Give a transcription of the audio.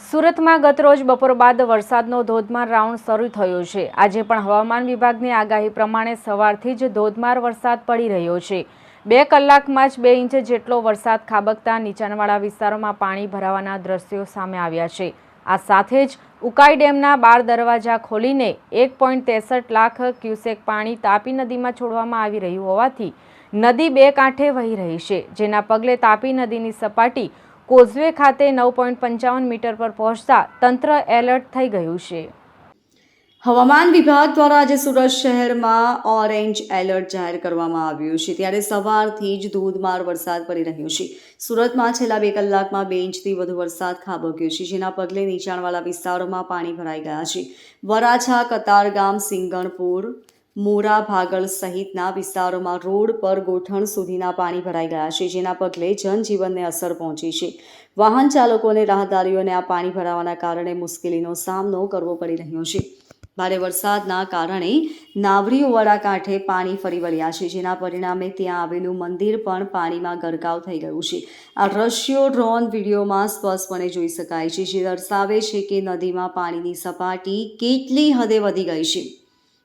સુરતમાં ગતરોજ બપોર બાદ વરસાદનો ધોધમાર રાઉન્ડ શરૂ થયો છે. આજે પણ હવામાન વિભાગની આગાહી પ્રમાણે સવારથી જ ધોધમાર વરસાદ પડી રહ્યો છે. બે કલાકમાં જ બે ઇંચ જેટલો વરસાદ ખાબકતા નીચાણવાળા વિસ્તારોમાં પાણી ભરાવાના દ્રશ્યો સામે આવ્યા છે. આ સાથે જ ઉકાઈ ડેમના બાર દરવાજા ખોલીને એક પોઈન્ટ ત્રેસઠ લાખ ક્યુસેક પાણી તાપી નદીમાં છોડવામાં આવી રહ્યું હોવાથી નદી બે કાંઠે વહી રહી છે, જેના પગલે તાપી નદીની સપાટી કોઝવે ખાતે નવ પોઈન્ટ પંચાવન મીટર પર પહોંચતા તંત્ર એલર્ટ થઈ ગયું છે. હવામાન વિભાગ દ્વારા આજે સુરત શહેરમાં ઓરેન્જ એલર્ટ જાહેર કરવામાં આવ્યું છે. ત્યારે સવારથી જ ધોધમાર વરસાદ પડી રહ્યો છે. સુરતમાં છેલ્લા બે કલાકમાં બે ઇંચથી વધુ વરસાદ ખાબક્યો છે, જેના પગલે નીચાણવાળા વિસ્તારોમાં પાણી ભરાઈ ગયા છે. વરાછા, કતારગામ, સિંગણપુર મોરા ભાગળ સહિતના વિસ્તારોમાં રોડ પર ગોઠણ સુધીના પાણી ભરાઈ ગયા છે, જેના પગલે જનજીવનને અસર પહોંચી છે. વાહન ચાલકોને રાહદારીઓને આ પાણી ભરાવાના કારણે મુશ્કેલીનો સામનો કરવો પડી રહ્યો છે. ભારે વરસાદના કારણે નાવડીઓવાળા કાંઠે પાણી ફરી વળ્યા છે, જેના પરિણામે ત્યાં આવેલું મંદિર પણ પાણીમાં ગરકાવ થઈ ગયું છે. આ દ્રશ્યો ડ્રોન વિડીયોમાં સ્પષ્ટપણે જોઈ શકાય છે, જે દર્શાવે છે કે નદીમાં પાણીની સપાટી કેટલી હદે વધી ગઈ છે.